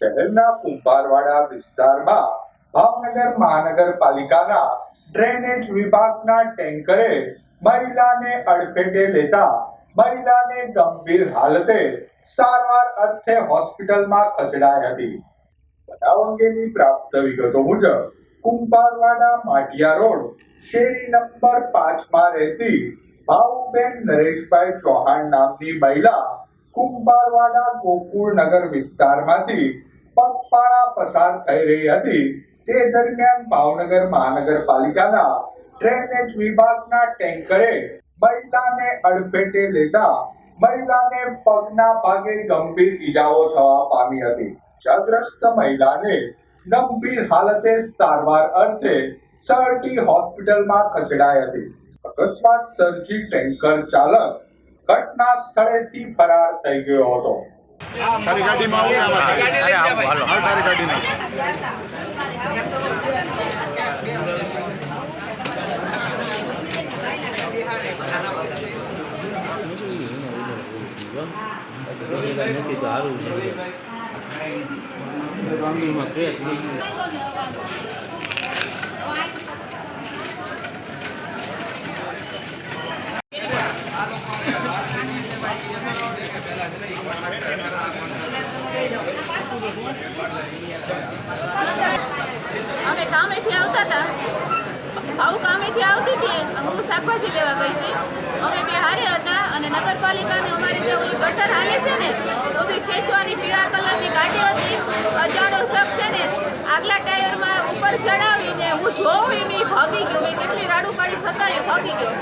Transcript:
શહેરના કુંભારવાડા વિસ્તારમાં ભાવનગર મહાનગરપાલિકાના ડ્રેનેજ વિભાગના ટેન્કરે મહિલાને અડફેટે લેતા મહિલાને ગંભીર હાલતે સારવાર અર્થે હોસ્પિટલમાં ખસેડાઈ હતી. બનાવ અંગેની પ્રાપ્ત વિગતો મુજબ, કુંભારવાડા માઢિયા રોડ શેરી નંબર પાંચમાં રહેતી ભાવુબેન નરેશભાઈ ચૌહાણ નામની મહિલા કુંભારવાડા ગોકુળનગર વિસ્તારમાંથી પગપાળા પસાર થઈ રહી હતી. તે દરમિયાન ભાવનગર મહાનગરપાલિકાના ડ્રેનેજ વિભાગના ટેન્કરે મહિલાને અડફેટે લેતા મહિલાને પગના ભાગે ગંભીર ઈજાઓ થવા પામી હતી. ઇજાગ્રસ્ત મહિલાને ગંભીર હાલતે સારવાર અર્થે સરટી હોસ્પિટલમાં ખસેડાઈ હતી. અકસ્માત સર્જી ટેન્કર ચાલક ઘટના સ્થળેથી ફરાર થઈ ગયો હતો. તારી ગાડીમાં આવું ને આમાં અરે આવો હાલો. તારી ગાડીમાં નથી તો સારું અમે કામેથી આવતા હતા. ભાવ કામેથી આવતી હતી હું શાકભાજી લેવા ગઈ હતી. અમે બે હારે હતા અને નગરપાલિકાને અમારી જે ઓલી ગટર હાલે છે ને, તો બી ખેંચવાની પીળા કલરની ગાડી હતી. અજાણો શખ્સ છે ને, આગલા ટાયરમાં ઉપર ચડાવીને હું જોઉં એની ભાગી ગયો. મેં કેટલી રાડું પાડી છતાં એ ભાગી ગયો.